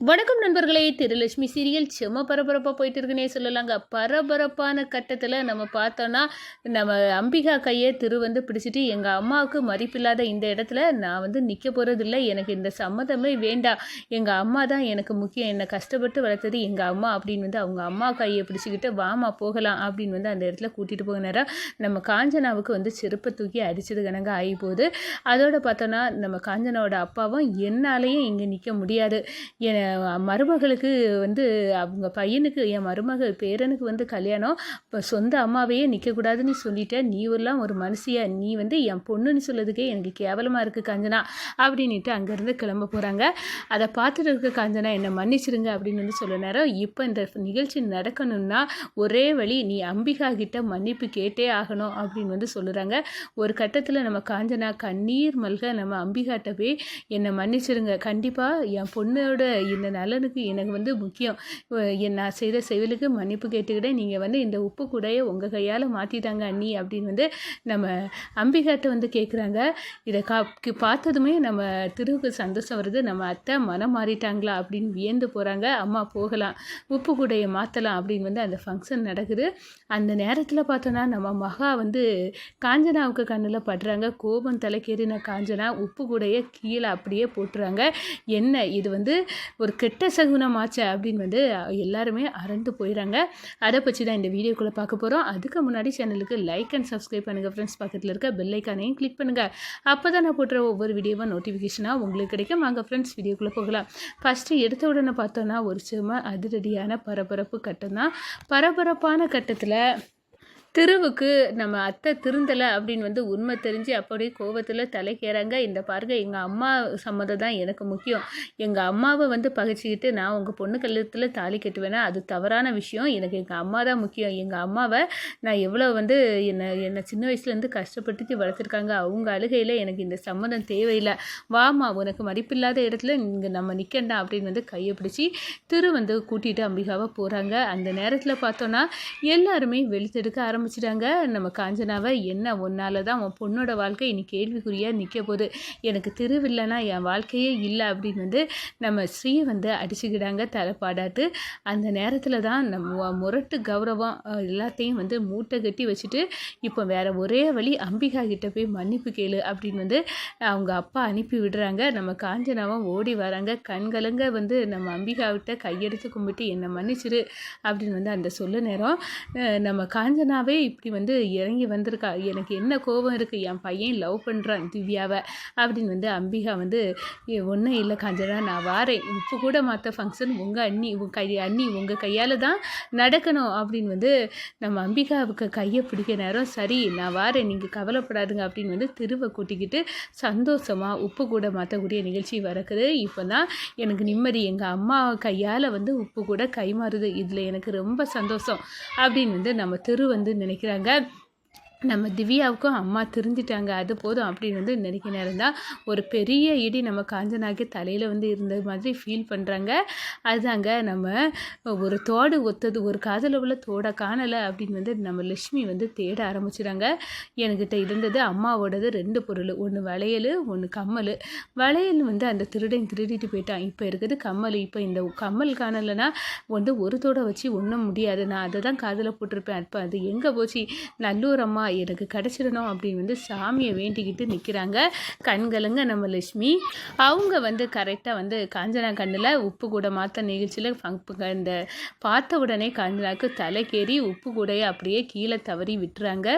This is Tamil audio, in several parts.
வணக்கம் நண்பர்களே திருலட்சுமி சீரியல் செம்ம பரபரப்பாக போயிட்டு இருக்குன்னே சொல்லலாங்க. பரபரப்பான கட்டத்தில் நம்ம பார்த்தோன்னா நம்ம அம்பிகா கையை திரு வந்து பிடிச்சிட்டு எங்கள் அம்மாவுக்கு மதிப்பில்லாத இந்த இடத்துல நான் வந்து நிற்க போகிறதில்ல எனக்கு இந்த சம்மதமே வேண்டாம். எங்கள் அம்மா தான் எனக்கு முக்கியம். என்னை கஷ்டப்பட்டு வளர்த்தது எங்கள் அம்மா அப்படின்னு வந்து அவங்க அம்மா கையை பிடிச்சிக்கிட்டு வாமா போகலாம் அப்படின்னு வந்து அந்த இடத்துல கூட்டிகிட்டு போக நேரம் நம்ம காஞ்சனாவுக்கு வந்து செருப்பை தூக்கி அடித்தது கணங்க ஆகி போகுது அதோட பார்த்தோன்னா நம்ம காஞ்சனாவோட அப்பாவும் என்னாலேயும் இங்கே நிற்க முடியாது. என மருமகளுக்கு வந்து அவங்க பையனுக்கு என் மருமகள் பேரனுக்கு வந்து கல்யாணம். இப்போ சொந்த அம்மாவையே நிற்கக்கூடாதுன்னு சொல்லிட்டேன் நீ எல்லாம் ஒரு மனுஷியா? நீ வந்து என் பொண்ணுன்னு சொல்லதுக்கே எனக்கு கேவலமாக இருக்குது காஞ்சனா அப்படின்ட்டு அங்கேருந்து கிளம்ப போகிறாங்க அதை பார்த்துட்டு இருக்க காஞ்சனா என்னை மன்னிச்சிருங்க அப்படின்னு வந்து சொல்ல நேரம் இப்போ இந்த நிகழ்ச்சி நடக்கணும்னா ஒரே வழி நீ அம்பிகா கிட்ட மன்னிப்பு கேட்டே ஆகணும் அப்படின்னு வந்து சொல்லுறாங்க. ஒரு கட்டத்தில் நம்ம காஞ்சனா கண்ணீர் மல்க நம்ம அம்பிகாட்ட போய் என்னை மன்னிச்சிருங்க. கண்டிப்பாக என் பொண்ணோட இந்த நலனுக்கு எனக்கு வந்து முக்கியம். நான் செய்த செயலுக்கு மன்னிப்பு கேட்டுக்கிட்டேன். நீங்கள் வந்து இந்த உப்பு கூடையை உங்கள் கையால் மாற்றிட்டாங்க அண்ணி அப்படின்னு வந்து நம்ம அம்பிகாட்ட வந்து கேட்குறாங்க இதை கா பார்த்ததுமே நம்ம திருவுக்கு சந்தோஷம் வருது. நம்ம அத்தை மனம் மாறிட்டாங்களா அப்படின்னு வியந்து போகிறாங்க அம்மா போகலாம் உப்பு கூடையை மாற்றலாம் அப்படின்னு வந்து அந்த ஃபங்க்ஷன் நடக்குது. அந்த நேரத்தில் பார்த்தோன்னா நம்ம மகா வந்து காஞ்சனாவுக்கு கண்ணில் படுறாங்க. கோபம் தலைக்கேறின காஞ்சனா உப்பு கூடையை கீழே அப்படியே போட்டுறாங்க. என்ன இது வந்து ஒரு கெட்ட சகுனமாச்சு அப்படின்னு வந்து எல்லாருமே அறந்து போயிடறாங்க அதை பற்றி தான் இந்த வீடியோக்குள்ளே பார்க்க போகிறோம் அதுக்கு முன்னாடி சேனலுக்கு லைக் அண்ட் சப்ஸ்கிரைப் பண்ணுங்கள் ஃப்ரெண்ட்ஸ் பக்கத்தில் இருக்க பெல்லைக்கானையும் கிளிக் பண்ணுங்கள் அப்போ தான் நான் போட்டுற ஒவ்வொரு வீடியோவாக நோட்டிஃபிகேஷனாக உங்களுக்கு கிடைக்கும். வாங்க ஃப்ரெண்ட்ஸ் வீடியோக்குள்ளே போகலாம். ஃபஸ்ட்டு எடுத்த உடனே பார்த்தோன்னா ஒரு சும்மா அதிரடியான பரபரப்பு கட்டம் தான். பரபரப்பான கட்டத்தில் திருவுக்கு நம்ம அத்தை திருந்தலை அப்படின்னு வந்து உண்மை தெரிஞ்சு அப்படியே கோவத்தில் தலைக்கேறாங்க. இந்த பாருங்க எங்கள் அம்மா சம்மதம் தான் எனக்கு முக்கியம். எங்கள் அம்மாவை வந்து பகைச்சிக்கிட்டு நான் உங்கள் பொண்ணு கல்யாணத்தில் தாலி கட்டுவேனா? அது தவறான விஷயம். எனக்கு எங்கள் அம்மா தான் முக்கியம். எங்கள் அம்மாவை நான் எவ்வளோ வந்து என்னை என்னை சின்ன வயசுலேருந்து கஷ்டப்பட்டு வளர்த்துருக்காங்க. அவங்க அழுகையில் எனக்கு இந்த சம்மதம் தேவையில்லை. வாமா உனக்கு மதிப்பில்லாத இடத்துல இங்கே நம்ம நிற்கண்டா அப்படின்னு வந்து கையை பிடிச்சி திரு வந்து கூட்டிகிட்டு அம்பிகாவை போகிறாங்க அந்த நேரத்தில் பார்த்தோன்னா எல்லாருமே வெளித்தெடுக்க ஆரம்பி ஆரம்பிச்சிட்டாங்க. நம்ம காஞ்சனாவை என்ன ஒன்னால தான் உன் பொண்ணோட வாழ்க்கை இனி கேள்விக்குறியாக நிற்க போகுது? எனக்கு திருவில்லைனா என் வாழ்க்கையே இல்லை அப்படின்னு வந்து நம்ம ஸ்ரீ வந்து அடிச்சுக்கிட்டாங்க தலைப்பாடாட்டு அந்த நேரத்தில் தான் நம்ம முரட்டு கௌரவம் எல்லாத்தையும் வந்து மூட்டை கட்டி வச்சுட்டு இப்போ வேற ஒரே வழி அம்பிகா கிட்ட போய் மன்னிப்பு கேளு அப்படின்னு வந்து அவங்க அப்பா அனுப்பி விடுறாங்க. நம்ம காஞ்சனாவும் ஓடி வராங்க. கண்கலங்க வந்து நம்ம அம்பிகாவிட்ட கையெடுத்து கும்பிட்டு என்னை மன்னிச்சிரு அப்படின்னு வந்து அந்த சொல்ல நேரம் நம்ம காஞ்சனாவே இப்படி வந்து இறங்கி வந்திருக்கா. எனக்கு என்ன கோபம் இருக்குது என் பையன் லவ் பண்ணுறான் திவ்யாவை. அப்படின்னு வந்து அம்பிகா வந்து ஒன்றும் இல்லை காஞ்சனா நான் வாரேன். இப்போ கூட மற்ற ஃபங்க்ஷன் உங்கள் அண்ணி உங்கள் கை அண்ணி உங்கள் கையால் தான் நடக்கணும். அப்படின்னு வந்து நம்ம அம்பிகாவுக்கு கையை பிடிக்க நேரம் சரி நான் வாரேன். நீங்கள் கவலைப்படாதுங்க. அப்படின்னு வந்து திருவை கூட்டிக்கிட்டு சந்தோஷமாக உப்பு கூட மாற்றக்கூடிய நிகழ்ச்சி வரக்குது. இப்போ தான் எனக்கு நிம்மதி. எங்கள் அம்மா கையால் வந்து உப்பு கூட கைமாறுது. இதில் எனக்கு ரொம்ப சந்தோஷம். அப்படின்னு வந்து நம்ம திரு வந்து நினைக்கிறாங்க. நம்ம திவ்யாவுக்கும் அம்மா திருந்திட்டாங்க அது போதும் அப்படின்னு வந்து நினைக்க நேரம் தான் ஒரு பெரிய இடி நம்ம காஞ்சனாக்கி தலையில் வந்து இருந்த மாதிரி ஃபீல் பண்ணுறாங்க அதுதாங்க நம்ம ஒரு தோடு ஒத்தது ஒரு காதல உள்ள தோடை காணலை அப்படின்னு வந்து நம்ம லக்ஷ்மி வந்து தேட ஆரம்பிச்சிடாங்க என்கிட்ட இருந்தது அம்மாவோடது ரெண்டு பொருள் ஒன்று வளையல் ஒன்று கம்மல். வளையல் வந்து அந்த திருடன் திருடிட்டு போயிட்டான். இப்போ இருக்குது கம்மல். இப்போ இந்த கம்மல் காணலைன்னா வந்து ஒரு தோடை வச்சு ஒன்றும் முடியாது. நான் அதை தான் காதில் போட்டிருப்பேன். அப்போ அது எங்கே போச்சு? நல்லூர் அம்மா எனக்கு கிடச்சிடணும் அப்படின்னு வந்து சாமியை வேண்டிக்கிட்டு நிற்கிறாங்க கண்களுங்க நம்ம லட்சுமி அவங்க வந்து கரெக்டாக வந்து காஞ்சனா கண்ணில் உப்பு கூட மாற்ற நிகழ்ச்சியில் இந்த பார்த்த உடனே காஞ்சனாவுக்கு தலைக்கேறி உப்பு கூடையை அப்படியே கீழே தவறி விட்டுறாங்க.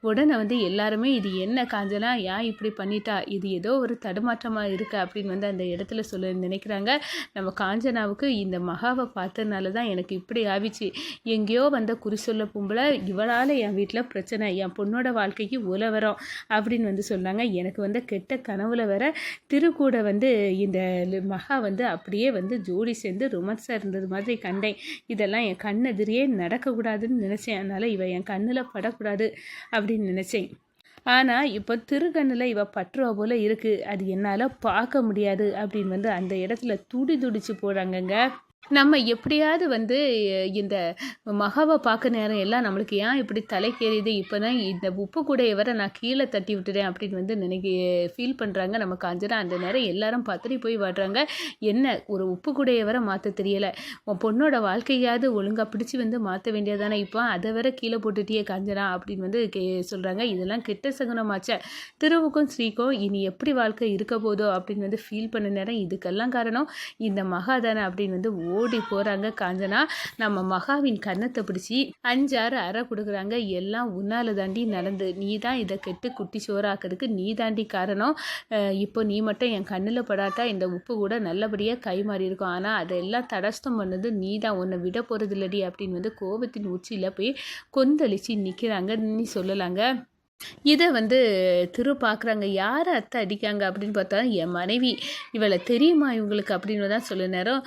உடனே வந்து எல்லாருமே இது என்ன காஞ்சனா? ஏன் இப்படி பண்ணிட்டா? இது ஏதோ ஒரு தடுமாற்றமாக இருக்குது அப்படின்னு வந்து அந்த இடத்துல சொல்ல நினைக்கிறாங்க. நம்ம காஞ்சனாவுக்கு இந்த மகாவை பார்த்ததுனால தான் எனக்கு இப்படி ஆவிச்சு எங்கேயோ வந்த குறி சொல்ல பொம்பளை இவளால் என் வீட்டில் பிரச்சனை என் பொண்ணோட வாழ்க்கைக்கு உலவரம் அப்படின்னு வந்து சொன்னாங்க. எனக்கு வந்து கெட்ட கனவுல வர திருக்கூட வந்து இந்த மகா வந்து அப்படியே வந்து ஜோடி சேர்ந்து ரொமான்ஸாக இருந்தது மாதிரி கண்டேன். இதெல்லாம் என் கண்ணெதிரியே நடக்கக்கூடாதுன்னு நினச்சேன். அதனால் இவன் என் கண்ணில் படக்கூடாது அப்படின்னு நினச்சேன். ஆனால் இப்போ திருக்கண்ணில் இவ பற்றுவா போல் இருக்குது அது என்னால் பார்க்க முடியாது அப்படின்னு வந்து அந்த இடத்துல துடி துடிச்சு போகிறாங்கங்க நம்ம எப்படியாவது வந்து இந்த மகாவை பார்க்க நேரம் எல்லாம் நம்மளுக்கு ஏன் இப்படி தலைக்கேறியது? இப்போ தான் இந்த உப்பு கூடையை வர நான் கீழே தட்டி விட்டுட்டேன் அப்படின்னு வந்து நினைக்க ஃபீல் பண்ணுறாங்க நம்ம காஞ்சனா அந்த நேரம் எல்லாரும் பத்திரி போய் வாடுறாங்க என்ன ஒரு உப்பு கூடையை வர மாற்ற தெரியலை? உன் பொண்ணோட வாழ்க்கையாவது ஒழுங்காக பிடிச்சி வந்து மாற்ற வேண்டியதானே இப்போ அதை வர கீழே போட்டுட்டியே காஞ்சனா அப்படின்னு வந்து கே சொல்கிறாங்க இதெல்லாம் கெட்ட சகுனமாச்ச. திருவுக்கும் ஸ்ரீக்கும் இனி எப்படி வாழ்க்கை இருக்க போதோ அப்படின்னு வந்து ஃபீல் பண்ண நேரம் இதுக்கெல்லாம் காரணம் இந்த மகா தானே அப்படின்னு வந்து ஓடி போகிறாங்க காஞ்சனா. நம்ம மகாவின் கன்னத்தை பிடிச்சி அஞ்சாறு அறை கொடுக்குறாங்க. எல்லாம் உன்னால தாண்டி நடந்து. நீ தான் இதை கெட்டு குட்டி சோறாக்குறதுக்கு நீ தாண்டி காரணம் இப்போ நீ மட்டும் என் கண்ணில் படாட்டா? இந்த உப்பு கூட நல்லபடியாக கை மாறி இருக்கும். ஆனால் அதெல்லாம் தடஸ்தம் பண்ணது நீ தான் உன்னை விட போகிறது இல்லடி அப்படின்னு வந்து கோபத்தின் உச்சியில் போய் கொந்தளிச்சு நிற்கிறாங்க நீ சொல்லலாங்க. இதை வந்து திரு பார்க்குறாங்க யார் அத்தை அடிக்காங்க? அப்படின்னு பார்த்தா என் மனைவி. இவளை தெரியுமா இவங்களுக்கு? அப்படின்னு தான் சொல்ல நேரம்.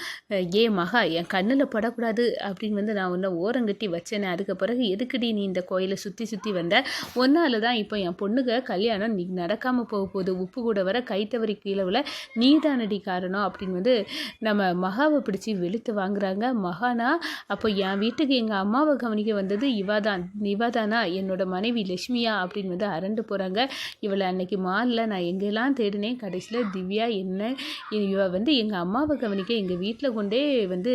ஏ மகா என் கண்ணில் படக்கூடாது. அப்படின்னு வந்து நான் ஒன்றை ஓரங்கட்டி வச்சேனே. அதுக்கு பிறகு எதுக்குடி நீ இந்த கோயிலை சுற்றி சுற்றி வந்த? ஒன்றால் தான் இப்போ என் பொண்ணுக்கு கல்யாணம் நீ நடக்காமல் போக போகுது. உப்பு கூட வர கைத்தவரி கீழவில் நீ தானடி காரணம்? அப்படின்னு வந்து நம்ம மகாவை பிடிச்சி வெளுத்து வாங்குறாங்க. மகானா அப்போ என் வீட்டுக்கு எங்கள் அம்மாவை கவனிக்க வந்தது இவாதான் இவாதானா என்னோட மனைவி லட்சுமியா? அப்படின்னு வந்து அரண்டு போகிறாங்க இவளை அன்னைக்கு மாலில் நான் எங்கெல்லாம் தேடினேன் கடைசியில் திவ்யா என்ன இவ வந்து எங்கள் அம்மாவை கவனிக்க எங்கள் வீட்டில் கொண்டே வந்து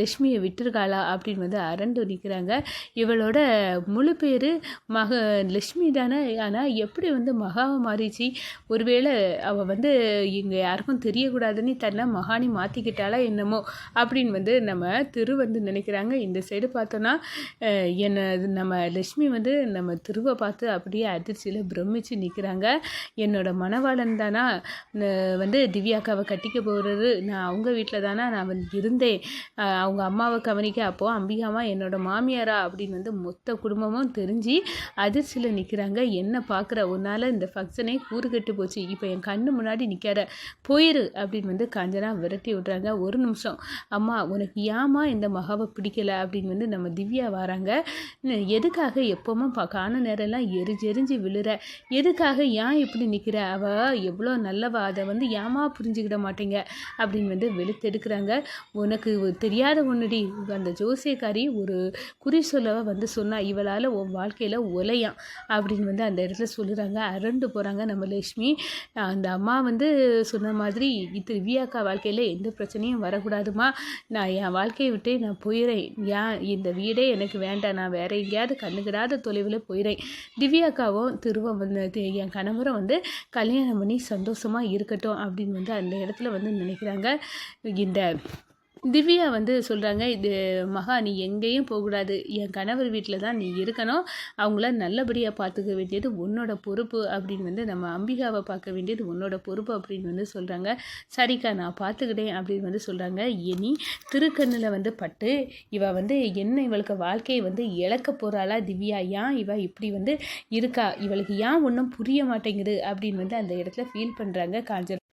லட்சுமியை விட்டுருக்காளா அப்படின்னு வந்து அரண்டு நிற்கிறாங்க இவளோட முழு பேர் மக லட்சுமி தானே. ஆனால் எப்படி வந்து மகாவை மாறிச்சு? ஒருவேளை அவள் வந்து இங்கே யாருக்கும் தெரியக்கூடாதுன்னு தன்னை மகாணி மாற்றிக்கிட்டாளா என்னமோ அப்படின்னு வந்து நம்ம திரு வந்து நினைக்கிறாங்க. இந்த சைடு பார்த்தோன்னா என்ன நம்ம லட்சுமி வந்து நம்ம திருவை பார்த்து அப்படியே அதிர்ச்சியில் பிரமிச்சு நிற்கிறாங்க என்னோட மனவாளன் தானா வந்து திவ்யாக்காவை கட்டிக்க போகிறது நான் அவங்க வீட்டில் தானே நான் வந்து இருந்தேன். அவங்க அம்மாவை கவனிக்க அப்போது அம்பிகாமா என்னோட மாமியாரா அப்படின்னு வந்து மொத்த குடும்பமும் தெரிஞ்சு அதிர்ச்சியில் நிற்கிறாங்க என்ன பார்க்குற உன்னால் இந்த ஃபங்க்ஷனே கூறுகட்டு போச்சு. இப்போ என் கண்ணு முன்னாடி நிற்காத போயிரு அப்படின்னு வந்து காஞ்சனா விரட்டி விட்றாங்க. ஒரு நிமிஷம். அம்மா உனக்கு ஏம்மா இந்த மகாவை பிடிக்கல அப்படின்னு வந்து நம்ம திவ்யா வராங்க. எதுக்காக எப்போவுமே பா காண நேரம்லாம் எரிஞ்சு எரிஞ்சு விழுற. எதுக்காக ஏன் இப்படி நிற்கிற அவ எவ்வளோ நல்லவா? அதை வந்து ஏமா புரிஞ்சுக்கிட மாட்டேங்க? அப்படின்னு வந்து வெளுத்தெடுக்கிறாங்க. உனக்கு தெரியாத ஒன்றுடி அந்த ஜோசியக்காரி ஒரு குறி சொல்லவை வந்து சொன்னால் இவளால் உன் வாழ்க்கையில் ஒலையாம். அப்படின்னு வந்து அந்த இடத்துல சொல்லுறாங்க. அரண்டு போகிறாங்க நம்ம லட்சுமி. அந்த அம்மா வந்து சொன்ன மாதிரி இது திவ்யாக்கா வாழ்க்கையில் எந்த பிரச்சனையும் வரக்கூடாதுமா நான் என் வாழ்க்கையை விட்டே நான் போயிடுறேன் ஏன் இந்த வீடே எனக்கு வேண்டாம். நான் வேற எங்கேயாவது கண்ணுக்கிடாத தொலைவில் போயிடுறேன் திவ்யாக்காவும் திருவம் வந்து என் கணவரும் வந்து கல்யாணம் பண்ணி சந்தோஷமாக இருக்கட்டும் அப்படின்னு வந்து அந்த இடத்துல வந்து நினைக்கிறாங்க. இந்த திவ்யா வந்து சொல்கிறாங்க இது மகா நீ எங்கேயும் போகக்கூடாது. என் கணவர் வீட்டில் தான் நீ இருக்கணும். அவங்கள நல்லபடியாக பார்த்துக்க வேண்டியது உன்னோட பொறுப்பு அப்படின்னு வந்து நம்ம அம்பிகாவை பார்க்க வேண்டியது உன்னோட பொறுப்பு அப்படின்னு வந்து சொல்கிறாங்க சரிக்கா நான் பார்த்துக்கிட்டேன் அப்படின்னு வந்து சொல்கிறாங்க இனி திருக்கண்ணில் வந்து பட்டு இவ வந்து என்ன இவளுக்கு வாழ்க்கையை வந்து இழக்க போகிறாளா திவ்யா? ஏன் இவ இப்படி வந்து இருக்கா? இவளுக்கு ஏன் ஒன்றும் புரிய மாட்டேங்குது? அப்படின்னு வந்து அந்த இடத்துல ஃபீல் பண்ணுறாங்க காஞ்சல்